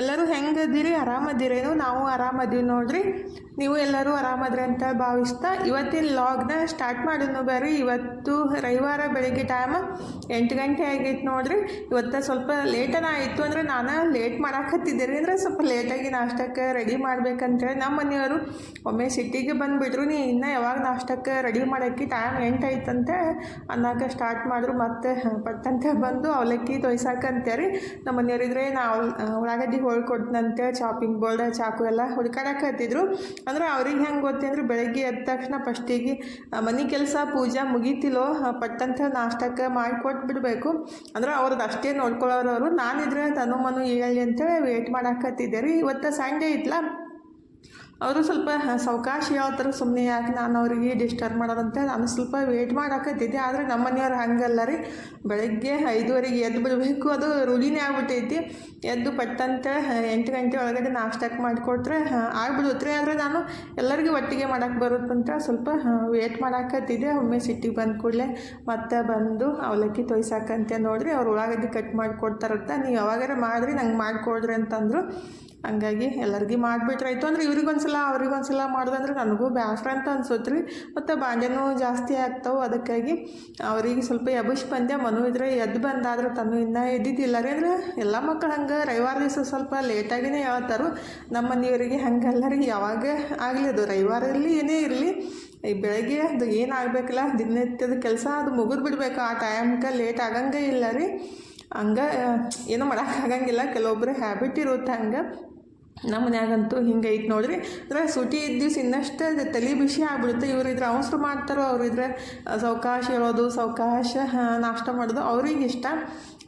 ಎಲ್ಲರೂ ಹೆಂಗದಿರಿ ಆರಾಮದಿರೇನು ನಾವು ಆರಾಮದೀವಿ ನೋಡ್ರಿ. ನೀವು ಎಲ್ಲರೂ ಆರಾಮದ್ರಿ ಅಂತ ಭಾವಿಸ್ತಾ ಇವತ್ತಿನ ಲಾಗ್ನ ಸ್ಟಾರ್ಟ್ ಮಾಡಿದ್ನು ಬೇರೆ ಇವತ್ತು ರವಿವಾರ ಬೆಳಿಗ್ಗೆ ಟೈಮ್ ಎಂಟು ಗಂಟೆ ಆಗೈತೆ ನೋಡ್ರಿ. ಇವತ್ತು ಸ್ವಲ್ಪ ಲೇಟನ ಆಯಿತು ಅಂದರೆ ನಾನು ಲೇಟ್ ಮಾಡಾಕತ್ತಿದ್ದೆ ರೀ ಅಂದರೆ ಸ್ವಲ್ಪ ಲೇಟಾಗಿ ನಾಷ್ಟಕ್ಕೆ ರೆಡಿ ಮಾಡ್ಬೇಕಂತೇಳಿ ನಮ್ಮ ಮನೆಯವರು ಒಮ್ಮೆ ಸಿಟಿಗೆ ಬಂದುಬಿಟ್ರು ನೀ ಇನ್ನೂ ಯಾವಾಗ ನಾಷ್ಟಕ್ಕೆ ರೆಡಿ ಮಾಡೋಕ್ಕೆ ಟೈಮ್ ಎಂಟು ಆಯ್ತಂತೆ ಅನ್ನಕ್ಕೆ ಸ್ಟಾರ್ಟ್ ಮಾಡಿದ್ರು ಮತ್ತೆ ಪಟ್ಟಂತೆ ಬಂದು ಅವಲಕ್ಕಿ ತೊಯ್ಸಾಕಂತೇಳಿ ನಮ್ಮ ಮನೆಯವರಿದ್ರೆ ನಾವು ಉಳ್ಳಾಗಡ್ಡಿ ಹೋಳ್ಕೊಡ್ತಂತೆ ಚಾಪಿಂಗ್ ಬೋರ್ಡ್ ಚಾಕು ಎಲ್ಲ ಹುಡ್ಕಾಡಕತ್ತಿದ್ರು ಅಂದ್ರೆ ಅವ್ರಿಗೆ ಹೆಂಗೆ ಗೊತ್ತೆ ಅಂದ್ರೆ ಬೆಳಗ್ಗೆ ಎದ್ದ ತಕ್ಷಣ ಫಸ್ಟಿಗೆ ಮನೆ ಕೆಲಸ ಪೂಜಾ ಮುಗೀತಿಲ್ಲೋ ಪಟ್ಟಂತ ನಾಷ್ಟಕ್ಕೆ ಮಾಡಿಕೊಟ್ಟು ಬಿಡಬೇಕು ಅಂದ್ರೆ ಅವ್ರದ್ದು ಅಷ್ಟೇ ನೋಡ್ಕೊಳ್ಳೋರು ಅವರು ನಾನಿದ್ರೆ ತನು ಮನು ಹೇಳಿ ಅಂತೇಳಿ ವೇಟ್ ಮಾಡಾಕತ್ತಿದ್ದೆ ರೀ. ಇವತ್ತು ಸಂಡೇ ಇತ್ತಲ್ಲ ಅವರು ಸ್ವಲ್ಪ ಸಾವಕಾಶ ಹೇಳ್ತಾರೆ ಸುಮ್ಮನೆ ಯಾಕೆ ನಾನು ಅವರಿಗೆ ಡಿಸ್ಟರ್ಬ್ ಮಾಡೋದಂತೆ? ನಾನು ಸ್ವಲ್ಪ ವೇಟ್ ಮಾಡಾಕತ್ತಿದ್ದೆ, ಆದರೆ ನಮ್ಮ ಮನೆಯವ್ರು ಹಂಗಲ್ಲ ರೀ. ಬೆಳಗ್ಗೆ ಐದುವರೆಗೆ ಎದ್ದು ಬಿಡಬೇಕು, ಅದು ರೂಢಿನೇ ಆಗ್ಬಿಟ್ಟೈತಿ. ಎದ್ದು ಪಟ್ಟಂತೆ ಎಂಟು ಗಂಟೆ ಒಳಗಡೆ ನಾಷ್ಟಕ್ಕೆ ಮಾಡಿಕೊಟ್ರೆ ಆಗ್ಬಿಡುತ್ತೆ ರೀ. ಆದರೆ ನಾನು ಎಲ್ಲರಿಗೂ ಒಟ್ಟಿಗೆ ಮಾಡೋಕ್ಕೆ ಬರುತ್ತಂತ ಸ್ವಲ್ಪ ವೇಟ್ ಮಾಡಾಕತ್ತಿದ್ದೆ. ಒಮ್ಮೆ ಸಿಟ್ಟಿಗೆ ಬಂದ ಕೂಡಲೇ ಮತ್ತೆ ಬಂದು ಅವಲಕ್ಕಿ ತೊಯ್ಸಾಕಂತೆ ನೋಡ್ರಿ. ಅವ್ರು ಉಳ್ಳಾಗಡ್ಡಿ ಕಟ್ ಮಾಡಿಕೊಡ್ತಾರಂತ. ನೀವು ಯಾವಾಗಾರ ಮಾಡಿರಿ, ನಂಗೆ ಮಾಡಿಕೊಡ್ರಿ ಅಂತಂದರು. ಹಂಗಾಗಿ ಎಲ್ಲರಿಗೂ ಮಾಡಿಬಿಟ್ರಾಯ್ತು ಅಂದ್ರೆ ಇವ್ರಿಗೊಂದ್ಸಲ, ಅವ್ರಿಗೊಂದ್ಸಲ ಮಾಡ್ದಂದ್ರೆ ನನಗೂ ಬೇಸರ ಅಂತ ಅನ್ಸುತ್ತೆ ರೀ ಮತ್ತು ಬಾಂಡೆನೂ ಜಾಸ್ತಿ ಆಗ್ತಾವೆ. ಅದಕ್ಕಾಗಿ ಅವ್ರಿಗೆ ಸ್ವಲ್ಪ ಎಬುಷ್ ಪಂದ್ಯ ಮನು ಇದ್ರೆ ಎದ್ದು ಬಂದಾದ್ರೆ ತನು ಇನ್ನೂ ಎದ್ದಿದ್ದಿಲ್ಲ ರೀ. ಅಂದ್ರೆ ಎಲ್ಲ ಮಕ್ಕಳು ಹಂಗೆ ರವಿವಾರ ದಿವಸ ಸ್ವಲ್ಪ ಲೇಟಾಗಿನೇ ಯಾವತ್ತಾರು. ನಮ್ಮ ಮನೆಯವರಿಗೆ ಹಂಗಲ್ಲ ರೀ. ಯಾವಾಗ ಆಗಲಿ ಅದು ರವಿವಾರ ಇರಲಿ ಏನೇ ಇರಲಿ. ಈ ಬೆಳಗ್ಗೆ ಅದು ಏನು ಆಗಬೇಕಲ್ಲ, ದಿನನಿತ್ಯದ ಕೆಲಸ ಅದು ಮುಗಿದು ಬಿಡಬೇಕು. ಆ ಟೈಮ್ಗೆ ಲೇಟ್ ಆಗಂಗೆ ಇಲ್ಲ ರೀ. ಹಂಗೆ, ಏನೂ ಮಾಡೋಕ್ಕಾಗಂಗಿಲ್ಲ ಕೆಲವೊಬ್ಬರು ಹ್ಯಾಬಿಟ್ ಇರುತ್ತೆ ಹಂಗೆ. ನಮ್ಮ ಮನ್ಯಾಗಂತೂ ಹಿಂಗೆ ಐತೆ ನೋಡ್ರಿ. ಅಂದ್ರೆ ಸೂಟಿ ಇದ್ದ ದಿವ್ಸ ಇನ್ನಷ್ಟು ತಲೆ ಬಿಸಿ ಆಗ್ಬಿಡುತ್ತೆ. ಇವರಿದ್ರೆ ಇದ್ರೆ ಅವಸರು ಮಾಡ್ತಾರೋ ಅವರಿದ್ರೆ ಸಾವಕಾಶ ಹೇಳೋದು ಸಾವಕಾಶ ನಾಷ್ಟ ಮಾಡೋದು ಅವ್ರಿಗೆ ಇಷ್ಟ.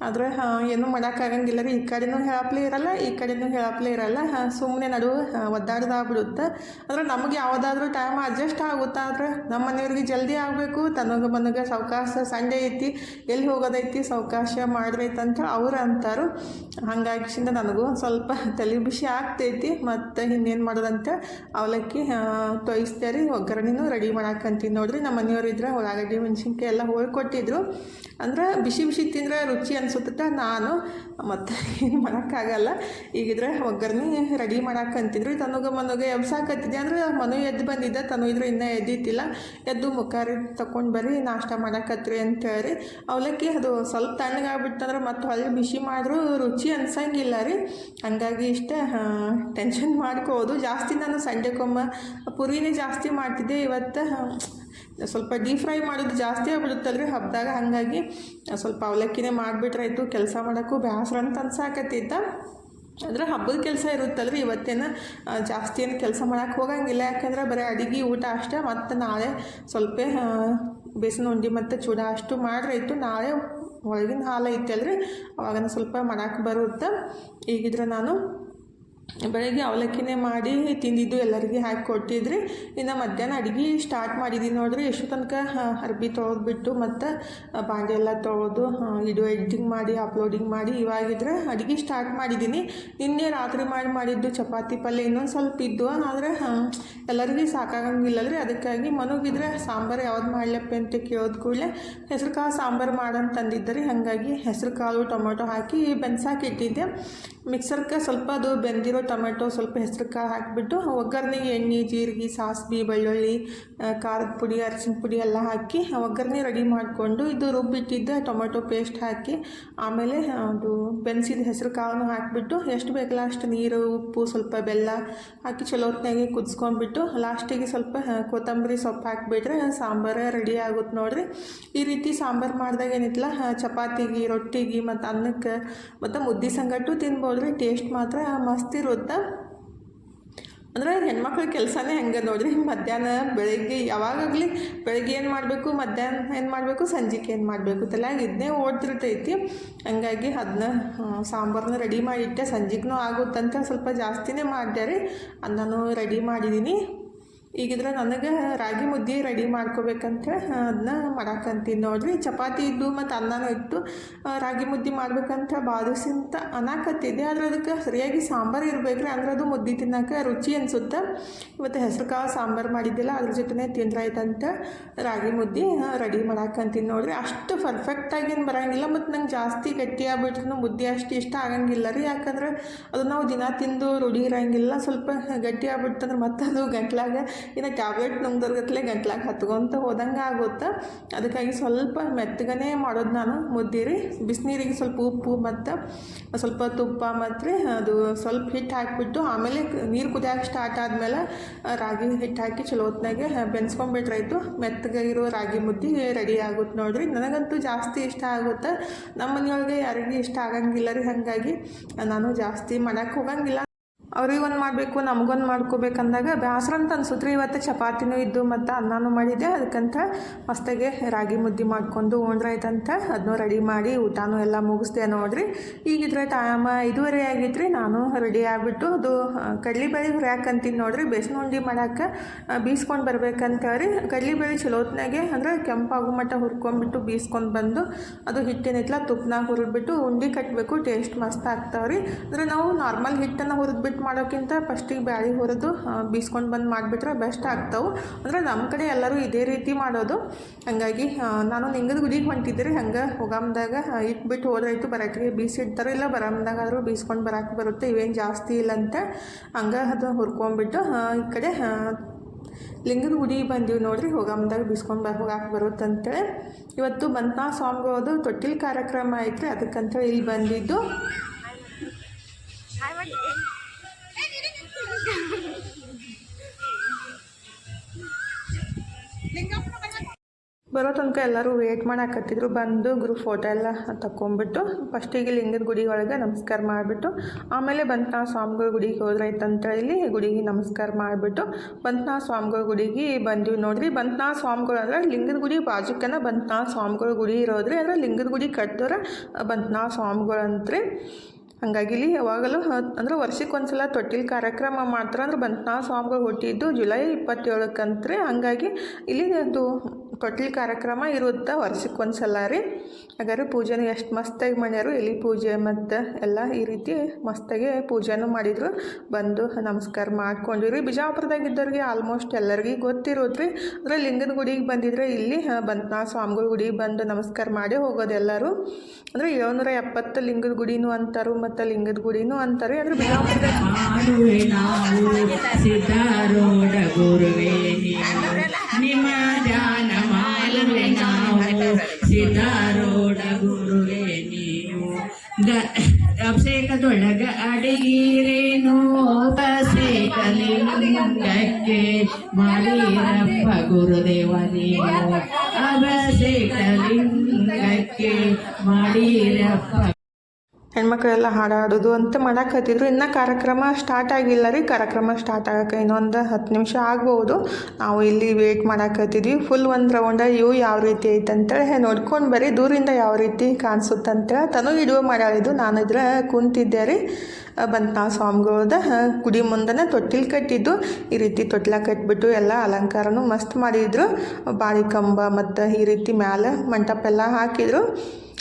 ಆದರೆ ಏನೂ ಮಾಡೋಕ್ಕಾಗಂಗಿಲ್ಲ ರೀ. ಈ ಕಡೆನೂ ಹೇಳಪ್ಲೇ ಇರಲ್ಲ, ಈ ಕಡೆನೂ ಹೇಳಪ್ಲೇ ಇರಲ್ಲ. ಸುಮ್ಮನೆ ನಡುವೆ ಒದ್ದಾಡ್ದಾಗ್ಬಿಡುತ್ತೆ ಅಂದರೆ ನಮಗೆ ಯಾವುದಾದ್ರೂ ಟೈಮ್ ಅಡ್ಜಸ್ಟ್ ಆಗುತ್ತೆ ಆದರೆ ನಮ್ಮ ಮನೆಯವ್ರಿಗೆ ಜಲ್ದಿ ಆಗಬೇಕು. ತನಗೆ ಮನಗೆ ಸಾವಕಾಶ ಸಂಡೇ ಐತಿ, ಎಲ್ಲಿ ಹೋಗೋದೈತಿ ಸಾವಕಾಶ ಮಾಡ್ರೈತಂತ ಅಂತ ಅವ್ರು ಅಂತಾರು. ಹಾಗಾಗಿಸಿಂದ ನನಗೂ ಸ್ವಲ್ಪ ತಲೆ ಬಿಸಿ ಆಗ್ತೈತಿ, ಮತ್ತು ಇನ್ನೇನು ಮಾಡೋದಂತ ಅವಲಕ್ಕಿ ತೊಯಿಸ್ದೆ ರೀ, ಒಗ್ಗರಣೆನೂ ರೆಡಿ ಮಾಡಾಕಂತೀನಿ ನೋಡ್ರಿ. ನಮ್ಮ ಮನೆಯವ್ರು ಇದ್ರೆ ಉಳ್ಳಾಗಡ್ಡಿ, ಮೆಣಸಿನ್ಕಾಯಿ ಎಲ್ಲ ಹೋಗಿ ಕೊಟ್ಟಿದ್ರು. ಅಂದ್ರೆ ಬಿಸಿ ಬಿಸಿ ತಿಂದರೆ ರುಚಿ ಅನ್ಸುತ್ತೆ ನಾನು ಮತ್ತು ಏನು ಮಾಡೋಕ್ಕಾಗಲ್ಲ. ಈಗಿದ್ರೆ ಒಗ್ಗರಣೆ ರೆಡಿ ಮಾಡಾಕಂತಿದ್ರು. ತನಗೆ ಮನಗೆ ಎಬ್ಸಾಕತ್ತಿದ್ದೆ ಅಂದ್ರೆ ಮನು ಎದ್ದು ಬಂದಿದ್ದ ತನು ಇದ್ರೆ ಇನ್ನೂ ಎದ್ದಿತ್ತಿಲ್ಲ. ಎದ್ದು ಮುಖಾರಿ ತಗೊಂಡು ಬರ್ರಿ, ನಾಷ್ಟ ಮಾಡಾಕತ್ರಿ ಅಂತ ಹೇಳಿ. ಅವಲಕ್ಕಿ ಅದು ಸ್ವಲ್ಪ ತಣ್ಣಗಾಗ್ಬಿಟ್ಟಂದ್ರೆ ಮತ್ತೆ ಹೊಳ್ಳಿ ಬಿಸಿ ಮಾಡಿದ್ರು ರುಚಿ ಅನ್ಸಂಗಿಲ್ಲ ರೀ. ಹಂಗಾಗಿ ಇಷ್ಟ ಟೆನ್ಷನ್ ಮಾಡ್ಕೋದು. ಜಾಸ್ತಿ ನಾನು ಸಂಡೆಗೊಮ್ಮ ಪುರಿನೇ ಜಾಸ್ತಿ ಮಾಡ್ತಿದ್ದೆ. ಇವತ್ತು, ಸ್ವಲ್ಪ ಡೀಪ್ ಫ್ರೈ ಮಾಡೋದು ಜಾಸ್ತಿ ಆಗ್ಬಿಡುತ್ತಲ್ರಿ ಹಬ್ಬದಾಗ ಹಾಗಾಗಿ ಸ್ವಲ್ಪ ಅವಲಕ್ಕಿನೇ ಮಾಡಿಬಿಟ್ರಾಯ್ತು ಕೆಲಸ ಮಾಡೋಕ್ಕೂ ಬೇಸರ ಅಂತ ಅನ್ಸಾಕತ್ತಿದ್ದ ಆದರೆ ಹಬ್ಬದ ಕೆಲಸ ಇರುತ್ತಲ್ರಿ. ಇವತ್ತೇನು ಜಾಸ್ತಿ ಏನು ಕೆಲಸ ಮಾಡೋಕೆ ಹೋಗಂಗಿಲ್ಲ. ಯಾಕಂದ್ರೆ ಬರೀ ಅಡಿಗೆ, ಊಟ ಅಷ್ಟೇ. ಮತ್ತು ನಾಳೆ ಸ್ವಲ್ಪ ಬೇಸನ ಉಂಡಿ ಮತ್ತು ಚೂಡ ಅಷ್ಟು ಮಾಡ್ರಾಯ್ತು ನಾಳೆ ಒಳಗಿನ ಹಾಲು ಐತಲ್ರಿ. ಅವಾಗ ಸ್ವಲ್ಪ ಮಾಡೋಕೆ ಬರುತ್ತೆ. ಈಗಿದ್ರೆ ನಾನು ಬೆಳಗ್ಗೆ ಅವಲಕ್ಕಿನೇ ಮಾಡಿ ತಿಂದಿದ್ದು ಎಲ್ಲರಿಗೆ ಹಾಕಿ ಕೊಟ್ಟಿದ್ರಿ. ಇನ್ನು ಮಧ್ಯಾಹ್ನ ಅಡುಗೆ ಸ್ಟಾರ್ಟ್ ಮಾಡಿದ್ದೀನಿ ನೋಡ್ರಿ. ಎಷ್ಟು ತನಕ ಅರ್ಬಿ ತೊಳೆದ್ಬಿಟ್ಟು ಮತ್ತು ಬಾಂಡೆ ಎಲ್ಲ ತೊಳೆದು ಇಡು ಎಡಿಟಿಂಗ್ ಮಾಡಿ ಅಪ್ಲೋಡಿಂಗ್ ಮಾಡಿ ಇವಾಗಿದ್ರೆ ಅಡುಗೆ ಸ್ಟಾರ್ಟ್ ಮಾಡಿದ್ದೀನಿ ನಿನ್ನೆ ರಾತ್ರಿ ಮಾಡಿ ಮಾಡಿದ್ದು ಚಪಾತಿ ಪಲ್ಯ ಇನ್ನೊಂದು ಸ್ವಲ್ಪ ಇದ್ದು, ಆದರೆ ಎಲ್ಲರಿಗೂ ಸಾಕಾಗಂಗಿಲ್ಲ ರೀ ಅದಕ್ಕಾಗಿ ಮನಗಿದ್ರೆ ಸಾಂಬಾರು ಯಾವ್ದು ಮಾಡ್ಲಪ್ಪ ಅಂತ ಕೇಳೋದ ಕೂಡಲೇ ಹೆಸ್ರು ಕಾಳು ಸಾಂಬಾರು ಮಾಡಂತ ತಂದಿದ್ದರಿ. ಹಾಗಾಗಿ ಹೆಸ್ರು ಕಾಳು, ಟೊಮೊಟೊ ಹಾಕಿ ಬೆನ್ಸಾಕಿಟ್ಟಿದ್ದೆ ಮಿಕ್ಸರ್ಗೆ ಸ್ವಲ್ಪ ಅದು ಬೆಂದಿರೋ ಟೊಮೆಟೊ ಸ್ವಲ್ಪ ಹೆಸರು ಕಾಳು ಹಾಕಿಬಿಟ್ಟು ಒಗ್ಗರಣೆಗೆ ಎಣ್ಣೆ, ಜೀರಿಗೆ, ಸಾಸಿವೆ, ಬೆಳ್ಳುಳ್ಳಿ ಖಾರದ ಪುಡಿ, ಅರಿಶಿನ ಪುಡಿ ಎಲ್ಲ ಹಾಕಿ ಒಗ್ಗರಣೆ ರೆಡಿ ಮಾಡಿಕೊಂಡು ಇದು ರುಬ್ಬಿಟ್ಟಿದ್ದ ಟೊಮೆಟೊ ಪೇಸ್ಟ್ ಹಾಕಿ, ಆಮೇಲೆ ಅದು ಬೆನ್ಸಿದ ಹೆಸರು ಕಾಳನ್ನು ಹಾಕಿಬಿಟ್ಟು, ಎಷ್ಟು ಬೇಕಲ್ಲ ಅಷ್ಟು ನೀರು, ಉಪ್ಪು, ಸ್ವಲ್ಪ ಬೆಲ್ಲ ಹಾಕಿ ಚಲೋ ಹೊತ್ತಿನಾಗೆ ಕುದಿಸ್ಕೊಂಡ್ಬಿಟ್ಟು, ಲಾಸ್ಟಿಗೆ ಸ್ವಲ್ಪ ಕೊತ್ತಂಬರಿ ಸೊಪ್ಪು ಹಾಕಿಬಿಟ್ರೆ ಸಾಂಬಾರು ರೆಡಿ ಆಗುತ್ತೆ ನೋಡಿರಿ. ಈ ರೀತಿ ಸಾಂಬಾರು ಮಾಡಿದಾಗ ಏನಿತ್ತಲ್ಲ ಚಪಾತಿಗೆ, ರೊಟ್ಟಿಗೆ ಮತ್ತು ಅನ್ನಕ್ಕೆ ಮತ್ತು ಮುದ್ದೆ ಸಂಗಟ್ಟು ತಿನ್ಬೋದ್ರಿ, ಟೇಸ್ಟ್ ಮಾತ್ರ ಮಸ್ತ್ ಇರುತ್ತೆ? ಅಂದ್ರೆ ಹೆಣ್ಮಕ್ಳ ಕೆಲಸನೇ ಹೆಂಗೆ ನೋಡ್ರಿ. ಮಧ್ಯಾಹ್ನ ಬೆಳಗ್ಗೆ ಯಾವಾಗಲಿ ಬೆಳಗ್ಗೆ ಏನು ಮಾಡಬೇಕು, ಮಧ್ಯಾಹ್ನ ಏನು ಮಾಡಬೇಕು ಸಂಜೆಗೆ ಏನು ಮಾಡಬೇಕು ತಲೆಯಾಗ ಇದನ್ನೇ ಓಡ್ತಿರ್ತೈತಿ. ಹಂಗಾಗಿ ಅದನ್ನ ಸಾಂಬಾರನ್ನ ರೆಡಿ ಮಾಡಿಟ್ಟೆ. ಸಂಜೆಗೂ ಆಗುತ್ತಂತ ಸ್ವಲ್ಪ ಜಾಸ್ತಿನೇ ಮಾಡಿದೆ ರೀ. ಅನ್ನನೂ ರೆಡಿ ಮಾಡಿದ್ದೀನಿ ಈಗಿದ್ರೆ ನನಗೆ ರಾಗಿ ಮುದ್ದೆ ರೆಡಿ ಮಾಡ್ಕೋಬೇಕಂತ. ಅದನ್ನ ಮಾಡಾಕಂತೀನಿ ನೋಡ್ರಿ. ಚಪಾತಿ ಇದ್ದು ಮತ್ತು ಅನ್ನನೂ ಇತ್ತು ರಾಗಿ ಮುದ್ದೆ ಮಾಡ್ಬೇಕಂತ ದಿವಸಂತ ಅನ್ನಕತ್ತಿದ್ದೆ ಆದ್ರೆ ಅದಕ್ಕೆ ಸರಿಯಾಗಿ ಸಾಂಬಾರು ಇರಬೇಕ್ರಿ. ಅಂದ್ರೆ ಅದು ಮುದ್ದೆ ತಿನ್ನೋಕೆ ರುಚಿ ಅನ್ಸುತ್ತೆ. ಇವತ್ತು ಹೆಸ್ರು ಕಾಳು ಸಾಂಬಾರು ಮಾಡಿದ್ದಿಲ್ಲ. ಅದ್ರ ಜೊತೆ ತಿಂದ್ರಾಯ್ತಂತ ರಾಗಿ ಮುದ್ದೆ ರೆಡಿ ಮಾಡಾಕಂತೀನಿ ನೋಡ್ರಿ. ಅಷ್ಟು ಪರ್ಫೆಕ್ಟಾಗಿ ಏನು ಬರೋಂಗಿಲ್ಲ. ಮತ್ತು ನಂಗೆ ಜಾಸ್ತಿ ಗಟ್ಟಿ ಮುದ್ದೆ ಅಷ್ಟು ಇಷ್ಟ ಆಗಂಗಿಲ್ಲ ರೀ. ಯಾಕಂದ್ರೆ ಅದು ನಾವು ದಿನ ತಿಂದು ರೂಢಿ ಇರೋಂಗಿಲ್ಲ. ಸ್ವಲ್ಪ ಗಟ್ಟಿ ಆಗ್ಬಿಡ್ತಂದ್ರೆ ಮತ್ತೆ ಅದು ಗಂಟ್ಲಾಗ ಇನ್ನು ಟ್ಯಾಬ್ಲೆಟ್ ನುಂಗ್ದರ್ಗತ್ಲೆ ಗಂಟ್ಲಾಗ ಹತ್ಕೊಂತ ಹೋದಂಗೆ ಆಗುತ್ತೆ. ಅದಕ್ಕಾಗಿ ಸ್ವಲ್ಪ ಮೆತ್ತಗನೇ ಮಾಡೋದು ನಾನು ಮುದ್ದೆ ರೀ ಬಿಸಿನೀರಿಗೆ ಸ್ವಲ್ಪ ಉಪ್ಪು ಮತ್ತು ಸ್ವಲ್ಪ ತುಪ್ಪ ಮತ್ತು ಅದು ಸ್ವಲ್ಪ ಹಿಟ್ಟು ಹಾಕಿಬಿಟ್ಟು ಆಮೇಲೆ ನೀರು ಕುದಿಯೋಕೆ ಸ್ಟಾರ್ಟ್ ಆದಮೇಲೆ ರಾಗಿ ಹಿಟ್ಟು ಹಾಕಿ ಚಲೋ ಹೊತ್ನಾಗೆ ಬೆನ್ಸ್ಕೊಂಬಿಟ್ರಾಯ್ತು ಮೆತ್ತಗೆ ಇರೋ ರಾಗಿ ಮುದ್ದೆ ರೆಡಿ ಆಗುತ್ತೆ ನೋಡಿರಿ. ನನಗಂತೂ ಜಾಸ್ತಿ ಇಷ್ಟ ಆಗುತ್ತೆ. ನಮ್ಮ ಮನೆಯೊಳಗೆ ಯಾರಿಗೂ ಇಷ್ಟ ಆಗಂಗಿಲ್ಲ ರೀ ಹಾಗಾಗಿ ನಾನು ಜಾಸ್ತಿ ಮಾಡೋಕ್ಕೆ ಹೋಗಂಗಿಲ್ಲ. ಅವ್ರಿಗೆ ಒಂದು ಮಾಡಬೇಕು, ನಮಗೊಂದು ಮಾಡ್ಕೋಬೇಕಂದಾಗ ಬೇಸರ ಅಂತ ಅನ್ಸುತ್ತೆ. ಇವತ್ತು ಚಪಾತಿನೂ ಇದ್ದು ಮತ್ತು ಅನ್ನನೂ ಮಾಡಿದ್ದೆ. ಅದಕ್ಕಂತ ಮಸ್ತಾಗೆ ರಾಗಿ ಮುದ್ದೆ ಮಾಡ್ಕೊಂಡು ಉಂಡ್ರಾಯ್ತಂತ ಅದನ್ನೂ ರೆಡಿ ಮಾಡಿ ಊಟನೂ ಎಲ್ಲ ಮುಗಿಸ್ದೆ ನೋಡ್ರಿ. ಈಗಿದ್ರೆ ಟೈಮ್ ಇದುವರೆ ಆಗಿತ್ತು ನಾನು ರೆಡಿ ಆಗಿಬಿಟ್ಟು ಅದು ಕಡ್ಲಿಬೇಳೆ ಹುರ್ಯಾಕಂತೀನಿ ನೋಡ್ರಿ. ಬೇಸನ ಉಂಡೆ ಮಾಡೋಕ್ಕೆ ಬೀಸ್ಕೊಂಡು ಬರ್ಬೇಕಂತ ರೀ ಕಡ್ಲಿಬೇಳೆ ಚಲೋತ್ನಾಗೆ ಅಂದರೆ ಕೆಂಪಾಗು ಮಟ್ಟ ಹುರ್ಕೊಂಡ್ಬಿಟ್ಟು ಬೀಸ್ಕೊಂಡು ಬಂದು ಅದು ಹಿಟ್ಟಿನಿತ್ಲ ತುಪ್ಪನಾಗ ಹುರಿದ್ಬಿಟ್ಟು ಉಂಡೆ ಕಟ್ಟಬೇಕು ಟೇಸ್ಟ್ ಮಸ್ತ್ ಆಗ್ತಾವ್ರಿ. ಅಂದರೆ ನಾವು ನಾರ್ಮಲ್ ಹಿಟ್ಟನ್ನು ಹುರಿದ್ಬಿಟ್ಟು ಮಾಡೋಕ್ಕಿಂತ ಫಸ್ಟಿಗೆ ಬ್ಯಾಳಿ ಹುರಿದು ಬೀಸ್ಕೊಂಡು ಬಂದು ಮಾಡಿಬಿಟ್ರೆ ಬೆಸ್ಟ್ ಆಗ್ತಾವೆ. ಅಂದರೆ ನಮ್ಮ ಕಡೆ ಎಲ್ಲರೂ ಇದೇ ರೀತಿ ಮಾಡೋದು. ಹಾಗಾಗಿ ನಾನು ನಿಂಗದ ಗುಡಿಗೆ ಹೊಂಟಿದ್ದೀರಿ, ಹಂಗೆ ಹೋಗಮ್ದಾಗ ಇಟ್ಬಿಟ್ಟು ಹೋದ್ರಾಯ್ತು ಬರೋಕ್ಕೆ ಬೀಸಿಡ್ತಾರೆ ಇಲ್ಲ, ಬರಮ್ದಾಗಾದರೂ ಬೀಸ್ಕೊಂಡು ಬರೋಕೆ ಬರುತ್ತೆ, ಇವೇನು ಜಾಸ್ತಿ ಇಲ್ಲ ಅಂತ. ಹಂಗೆ ಅದು ಹುರ್ಕೊಂಬಿಟ್ಟು ಈ ಕಡೆ ಲಿಂಗದ ಗುಡಿ ಬಂದೀವಿ ನೋಡ್ರಿ, ಹೋಗಮ್ದಾಗ ಬಿಸ್ಕೊಂಡು ಬ ಹೋಗಕ್ಕೆ ಬರುತ್ತೆ ಅಂತೇಳಿ ಇವತ್ತು ಬಂತ ಹೋದು ತೊಟ್ಟಿಲ್ ಕಾರ್ಯಕ್ರಮ ಐತ್ರಿ, ಅದಕ್ಕಂತೇಳಿ ಇಲ್ಲಿ ಬಂದಿದ್ದು. ಬರೋ ತನಕ ಎಲ್ಲರೂ ವೇಟ್ ಮಾಡಾಕತ್ತಿದ್ರು. ಬಂದು ಗ್ರೂಪ್ ಫೋಟೋ ಎಲ್ಲ ತಗೊಂಬಿಟ್ಟು ಫಸ್ಟಿಗೆ ಲಿಂಗದ ಗುಡಿ ಒಳಗೆ ನಮಸ್ಕಾರ ಮಾಡಿಬಿಟ್ಟು, ಆಮೇಲೆ ಬಂತ ಸ್ವಾಮಿಗಳ ಗುಡಿಗೆ ಹೋದ್ರಾಯ್ತಂತ ಇಲ್ಲಿ ಗುಡಿಗೆ ನಮಸ್ಕಾರ ಮಾಡಿಬಿಟ್ಟು ಬಂತ ಸ್ವಾಮಿಗಳ ಗುಡಿಗೆ ಬಂದ್ವಿ ನೋಡ್ರಿ. ಬಂತ ಸ್ವಾಮಿಗಳು ಅಂದ್ರೆ ಲಿಂಗದ ಗುಡಿ ಬಾಜುಕನ ಬಂತ ಸ್ವಾಮಿಗಳ ಗುಡಿ ಇರೋದ್ರಿ. ಅಂದ್ರೆ ಲಿಂಗದ ಗುಡಿ ಕಟ್ಟಿದ್ರೆ ಬಂತ ಸ್ವಾಮಿಗಳು ಅಂತ್ರಿ. ಹಂಗಾಗಿ ಇಲ್ಲಿ ಯಾವಾಗಲೂ ಅಂದ್ರೆ ವರ್ಷಕ್ಕೆ ಒಂದ್ಸಲ ತೊಟ್ಟಿಲ್ ಕಾರ್ಯಕ್ರಮ ಮಾಡ್ತಾರೆ ಅಂದ್ರೆ ಬಂತ ಸ್ವಾಮಿಗಳು ಹುಟ್ಟಿದ್ದು ಜುಲೈ ಇಪ್ಪತ್ತೇಳಕ್ಕಂತ್ರಿ. ಹಂಗಾಗಿ ಇಲ್ಲಿ ಅದು ತೊಟ್ಟಿಲ್ ಕಾರ್ಯಕ್ರಮ ಇರುತ್ತೆ ವರ್ಷಕ್ಕೆ ಒಂದ್ಸಲ ರೀ. ಹಾಗಾದ್ರೆ ಪೂಜೆನ ಎಷ್ಟು ಮಸ್ತಾಗಿ ಮಾಡ್ಯಾರು. ಎಲ್ಲಿ ಪೂಜೆ ಮತ್ತು ಎಲ್ಲ ಈ ರೀತಿ ಮಸ್ತಾಗಿ ಪೂಜೆನೂ ಮಾಡಿದರು. ಬಂದು ನಮಸ್ಕಾರ ಮಾಡ್ಕೊಂಡಿರಿ ಬಿಜಾಪುರದಾಗ ಇದ್ದವ್ರಿಗೆ ಆಲ್ಮೋಸ್ಟ್ ಎಲ್ಲರಿಗೂ ಗೊತ್ತಿರೋದ್ರಿ. ಅಂದರೆ ಲಿಂಗದ ಗುಡಿಗೆ ಬಂದಿದ್ರೆ ಇಲ್ಲಿ ಬಂತ ಸ್ವಾಮಿಗಳ ಗುಡಿಗೆ ಬಂದು ನಮಸ್ಕಾರ ಮಾಡಿ ಹೋಗೋದು ಎಲ್ಲರೂ. ಅಂದರೆ ಏಳ್ನೂರ ಎಪ್ಪತ್ತು ಲಿಂಗದ ಗುಡಿನೂ ಅಂತಾರು ಮತ್ತು ಲಿಂಗದ ಗುಡಿನೂ ಅಂತಾರೆ. ಅದ್ರ ಅಭಿಷೇಕದೊಳಗ ಅಡಿಗೀರೇನು? ಅಭಿಷೇಕಲಿಂಗಕ್ಕೆ ಮಾಡಿರಪ್ಪ ಗುರುದೇವ ನೀವು. ಅಭಿಷೇಕಲಿಂಗಕ್ಕೆ ಮಾಡಿರಪ್ಪ ಹೆಣ್ಮಕ್ಳೆಲ್ಲ ಹಾಡಾಡೋದು ಅಂತ ಮಾಡಾಕತ್ತಿದ್ರು ಇನ್ನು ಕಾರ್ಯಕ್ರಮ ಸ್ಟಾರ್ಟ್ ಆಗಿಲ್ಲ ರೀ. ಕಾರ್ಯಕ್ರಮ ಸ್ಟಾರ್ಟ್ ಆಗಕ್ಕೆ ಇನ್ನೊಂದು ಹತ್ತು ನಿಮಿಷ ಆಗ್ಬೋದು. ನಾವು ಇಲ್ಲಿ ವೇಟ್ ಮಾಡಾಕತ್ತಿದ್ವಿ ಫುಲ್ ಒಂದು ರೌಂಡ ಇವು ಯಾವ ರೀತಿ ಐತೆ ಅಂತೇಳಿ ನೋಡ್ಕೊಂಡು ಬರೀ ದೂರಿಂದ ಯಾವ ರೀತಿ ಕಾಣಿಸುತ್ತೆ ತನು ಇಡುವ ಮಾಡಿದ್ದು ನಾನು ಇದ್ರೆ ಕುಂತಿದ್ದೆ ರೀ. ಬಂತ ನಾವು ಸ್ವಾಮಿಗಳದ. ಕುಡಿ ಮುಂದನೆ ತೊಟ್ಟಿಲು ಕಟ್ಟಿದ್ದು. ಈ ರೀತಿ ತೊಟ್ಲ ಕಟ್ಬಿಟ್ಟು ಎಲ್ಲ ಅಲಂಕಾರನೂ ಮಸ್ತ್ ಮಾಡಿದ್ರು. ಬಾಳಿ ಕಂಬ ಮತ್ತು ಈ ರೀತಿ ಮ್ಯಾಲೆ ಮಂಟಪ ಎಲ್ಲ ಹಾಕಿದ್ರು.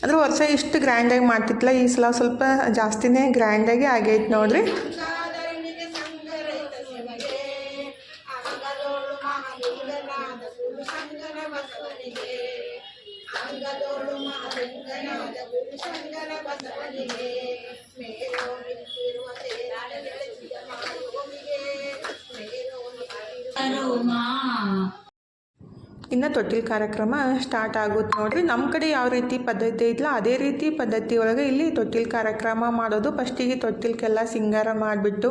ಅಂದ್ರೆ ವರ್ಷ ಇಷ್ಟು ಗ್ರ್ಯಾಂಡಾಗಿ ಮಾಡ್ತಿತ್ತಲ್ಲ ಈ ಸಲ ಸ್ವಲ್ಪ ಜಾಸ್ತಿನೇ ಗ್ರ್ಯಾಂಡಾಗಿ ಆಗೈತೆ ನೋಡ್ರಿ. ಇನ್ನು ತೊಟ್ಟಿಲ್ ಕಾರ್ಯಕ್ರಮ ಸ್ಟಾರ್ಟ್ ಆಗುತ್ತೆ ನೋಡ್ರಿ. ನಮ್ಮ ಕಡೆ ಯಾವ ರೀತಿ ಪದ್ಧತಿ ಐತಲ್ಲ ಅದೇ ರೀತಿ ಪದ್ಧತಿ ಒಳಗೆ ಇಲ್ಲಿ ತೊಟ್ಟಿಲ್ ಕಾರ್ಯಕ್ರಮ ಮಾಡೋದು. ಫಸ್ಟಿಗೆ ತೊಟ್ಟಿಲ್ಕೆಲ್ಲ ಸಿಂಗಾರ ಮಾಡಿಬಿಟ್ಟು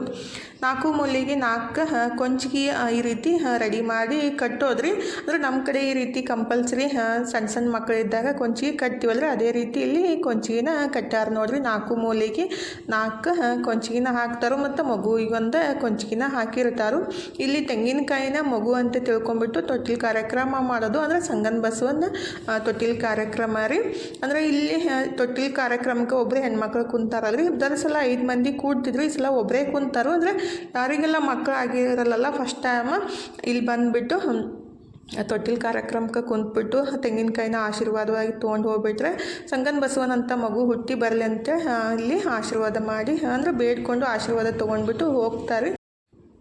ನಾಲ್ಕು ಮೂಲಿಗೆ ನಾಲ್ಕು ಕೊಂಚಿಗೆ ಈ ರೀತಿ ರೆಡಿ ಮಾಡಿ ಕಟ್ಟೋದ್ರಿ. ಅಂದ್ರೆ ನಮ್ಮ ಕಡೆ ಈ ರೀತಿ ಕಂಪಲ್ಸರಿ ಸಣ್ಣ ಸಣ್ಣ ಮಕ್ಕಳಿದ್ದಾಗ ಕೊಂಚಿಗೆ ಕಟ್ತೀವಲ್ರಿ. ಅದೇ ರೀತಿ ಇಲ್ಲಿ ಕೊಂಚಿಗೆನ ಕಟ್ಟಾರ ನೋಡ್ರಿ. ನಾಲ್ಕು ಮೂಲಿಗೆ ನಾಲ್ಕು ಕೊಂಚಿಗೆನ ಹಾಕ್ತಾರೋ ಮತ್ತು ಮಗುವಿಗೊಂದು ಕೊಂಚಿಗೆನ ಹಾಕಿರ್ತಾರೋ. ಇಲ್ಲಿ ತೆಂಗಿನಕಾಯಿನ ಮಗು ಅಂತ ತಿಳ್ಕೊಂಬಿಟ್ಟು ತೊಟ್ಟಿಲ್ ಕಾರ್ಯಕ್ರಮ ಮಾಡೋದು ಅಂದರೆ ಸಂಗನ ಬಸವನ ತೊಟ್ಟಿಲ್ ಕಾರ್ಯಕ್ರಮ ರೀ. ಅಂದರೆ ಇಲ್ಲಿ ತೊಟ್ಟಿಲ್ ಕಾರ್ಯಕ್ರಮಕ್ಕೆ ಒಬ್ಬರೇ ಹೆಣ್ಮಕ್ಳು ಕುಂತಾರಲ್ರಿ. ರೀ ದರ ಸಲ ಐದು ಮಂದಿ ಕೂಡ್ತಿದ್ರು. ಈ ಸಲ ಒಬ್ಬರೇ ಕುಂತಾರು. ಅಂದರೆ ಯಾರಿಗೆಲ್ಲ ಮಕ್ಕಳು ಆಗಿರಲ್ಲ ಫಸ್ಟ್ ಟೈಮ್ ಇಲ್ಲಿ ಬಂದುಬಿಟ್ಟು ತೊಟ್ಟಿಲ್ ಕಾರ್ಯಕ್ರಮಕ್ಕೆ ಕುಂತ್ಬಿಟ್ಟು ತೆಂಗಿನಕಾಯಿನ ಆಶೀರ್ವಾದವಾಗಿ ತೊಗೊಂಡು ಹೋಗ್ಬಿಟ್ರೆ ಸಂಗನ ಬಸವನಂತ ಮಗು ಹುಟ್ಟಿ ಬರಲಿ ಅಂತ ಇಲ್ಲಿ ಆಶೀರ್ವಾದ ಮಾಡಿ, ಅಂದರೆ ಬೇಡ್ಕೊಂಡು ಆಶೀರ್ವಾದ ತೊಗೊಂಡ್ಬಿಟ್ಟು ಹೋಗ್ತಾರೆ.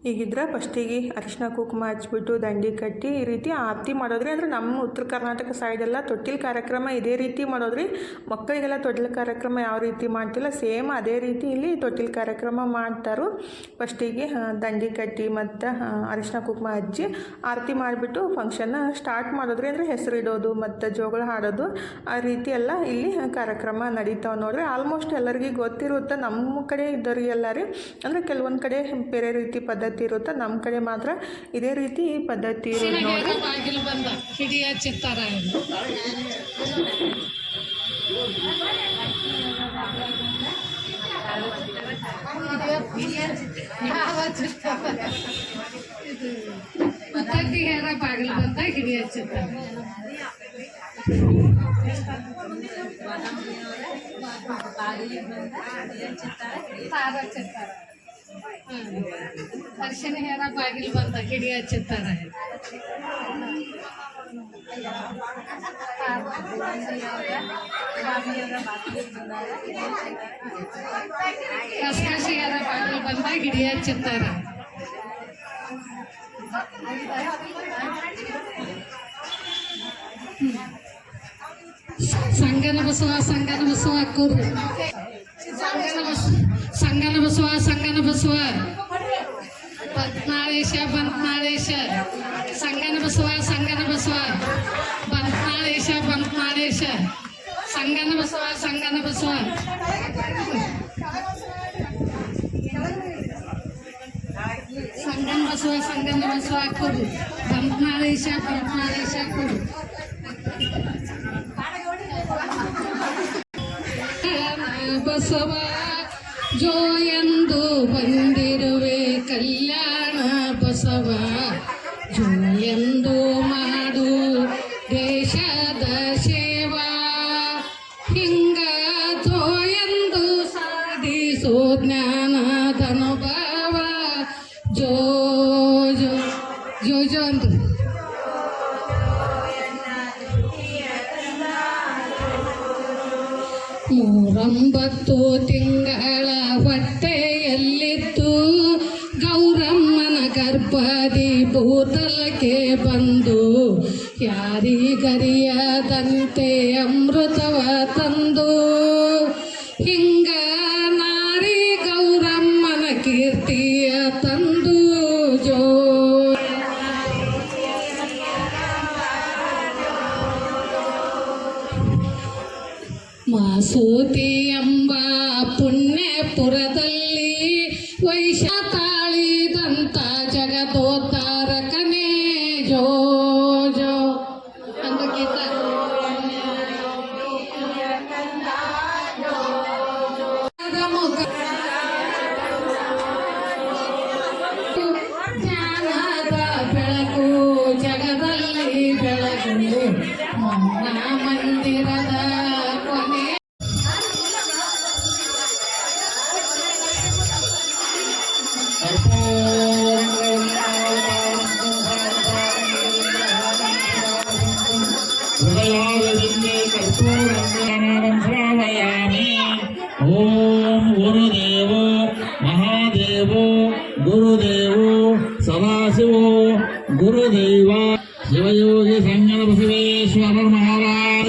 ಈಗಿದ್ರೆ ಫಸ್ಟಿಗೆ ಅರಿಶಿನ ಕುಂಕುಮ ಹಚ್ಬಿಟ್ಟು ದಂಡಿ ಕಟ್ಟಿ ಈ ರೀತಿ ಆರತಿ ಮಾಡೋದ್ರಿ. ಅಂದರೆ ನಮ್ಮ ಉತ್ತರ ಕರ್ನಾಟಕ ಸೈಡೆಲ್ಲ ತೊಟ್ಟಿಲ್ ಕಾರ್ಯಕ್ರಮ ಇದೇ ರೀತಿ ಮಾಡೋದ್ರಿ. ಮಕ್ಕಳಿಗೆಲ್ಲ ತೊಟ್ಟಿಲು ಕಾರ್ಯಕ್ರಮ ಯಾವ ರೀತಿ ಮಾಡ್ತಿಲ್ಲ, ಸೇಮ್ ಅದೇ ರೀತಿ ಇಲ್ಲಿ ತೊಟ್ಟಿಲ್ ಕಾರ್ಯಕ್ರಮ ಮಾಡ್ತಾರೆ. ಫಸ್ಟಿಗೆ ದಂಡಿ ಕಟ್ಟಿ ಮತ್ತು ಅರಿಶಿನ ಕುಂಕುಮ ಹಚ್ಚಿ ಆರತಿ ಮಾಡಿಬಿಟ್ಟು ಫಂಕ್ಷನ್ನ ಸ್ಟಾರ್ಟ್ ಮಾಡೋದ್ರಿ. ಅಂದರೆ ಹೆಸರು ಇಡೋದು ಮತ್ತು ಜೋಗಳ ಹಾಡೋದು ಆ ರೀತಿ ಎಲ್ಲ ಇಲ್ಲಿ ಕಾರ್ಯಕ್ರಮ ನಡೀತಾವೆ ನೋಡ್ರಿ. ಆಲ್ಮೋಸ್ಟ್ ಎಲ್ಲರಿಗೂ ಗೊತ್ತಿರುತ್ತೆ. ನಮ್ಮ ಕಡೆ ಇದ್ದವ್ರಿಗೆಲ್ಲ ರೀ. ಅಂದರೆ ಕೆಲವೊಂದು ಕಡೆ ಬೇರೆ ರೀತಿ ಪದ್ಧತಿ ಇರುತ್ತೆ? ನಮ್ಮ ಕಡೆ ಮಾತ್ರ ಇದೇ ರೀತಿ ಪದ್ಧತಿ ಇರೋದು ನೋಡ್ರಿ ಬಾಗಿಲು ಬಂದ. ಹಿಡಿಯ ಚಿತ್ತಾರ ಬಾಗಿಲಿಗೆ ಬಂದ ಹಿಡಿಯ ಚಿತ್ತಾರ. ಅರಿಶಿನ ಹೇರ ಬಾಗಿಲು ಬಂದ ಹಿಡಿಯ ಚಿತ್ತಾರ ಇದು. ಕಸಕಸಿಯಾದ ಬಾಗಿಲು ಬಂದ ಹಿಡಿಯ ಚಿತ್ತಾರ ಸಂಗನ ಬಸವ ಸಂಗನ ಬಸವ ಕೂರು ಸಂಗನ ಬಸ ಸಂಗನ ಬಸವ ಸಂಗನ ಬಸವ ಬಂತ್ನಾಳೇಶ ಬಂತ್ನಾಳೇಶ ಸಂಗನ ಬಸವ ಸಂಗನ ಬಸವ ಬಂತ್ನಾಳೇಶ ಬಂತ್ನಾಳೇಶ ಸಂಗನ ಬಸವ ಸಂಗನ ಬಸವ ಸಂಗನ ಬಸವ ಸಂಗನ ಬಸವ ಕೂರು ಬಂತ್ನಾಳೇಶ ಬಂತ್ನಾಳೇಶ ಕೂರು ಬಸವ ಜೋ ಎಂದು ಬಂದು ಯಾರಿಗರಿಯದಂತೆ ಅಮೃತವ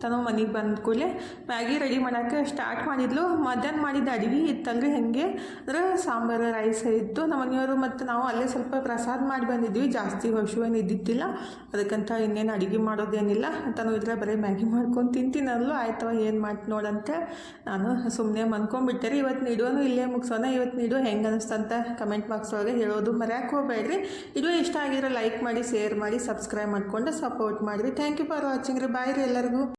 ತನು ಮನೆಗೆ ಬಂದ ಕೂಡಲೇ ಮ್ಯಾಗಿ ರೆಡಿ ಮಾಡೋಕ್ಕೆ ಸ್ಟಾರ್ಟ್ ಮಾಡಿದ್ಲು. ಮಧ್ಯಾಹ್ನ ಮಾಡಿದ ಅಡುಗೆ ಇತ್ತಲ್ರಿ ಹೆಂಗೆ? ಅಂದ್ರೆ ಸಾಂಬಾರು, ರೈಸ್ ಇತ್ತು. ನಮ್ಮ ಮನೆಯವರು ಮತ್ತು ನಾವು ಅಲ್ಲೇ ಸ್ವಲ್ಪ ಪ್ರಸಾದ ಮಾಡಿ ಬಂದಿದ್ವಿ. ಜಾಸ್ತಿ ಏನು ಇದ್ದಿದ್ದಿಲ್ಲ. ಅದಕ್ಕಂತ ಇನ್ನೇನು ಅಡುಗೆ ಮಾಡೋದೇನಿಲ್ಲ. ತಾನು ಇದ್ರೆ ಬರೀ ಮ್ಯಾಗಿ ಮಾಡ್ಕೊಂಡು ತಿಂತೀನಲ್ಲೂ. ಆಯ್ತವ, ಏನು ಮಾಡಿ ನೋಡಂತೆ. ನಾನು ಸುಮ್ಮನೆ ಮನ್ಕೊಂಡ್ಬಿಟ್ಟೆ ರೀ ಇವತ್ತು ನೀಡೋನು ಇಲ್ಲೇ ಮುಗಿಸೋಣ ಇವತ್ತು ನೀಡು ಹೆಂಗೆ ಅನಿಸ್ತಂತ ಕಮೆಂಟ್ ಬಾಕ್ಸ್ ಒಳಗೆ ಹೇಳೋದು ಮರ್ಯಾಕೆ ಹೋಗ್ಬೇಡ್ರಿ. ಇದು ಇಷ್ಟ ಆಗಿದ್ರೆ ಲೈಕ್ ಮಾಡಿ ಶೇರ್ ಮಾಡಿ ಸಬ್ಸ್ಕ್ರೈಬ್ ಮಾಡಿಕೊಂಡು ಸಪೋರ್ಟ್ ಮಾಡಿರಿ. ಥ್ಯಾಂಕ್ ಯು ಫಾರ್ ವಾಚಿಂಗ್ ರೀ. ಬಾಯ್ ರೀ ಎಲ್ಲರಿಗೂ.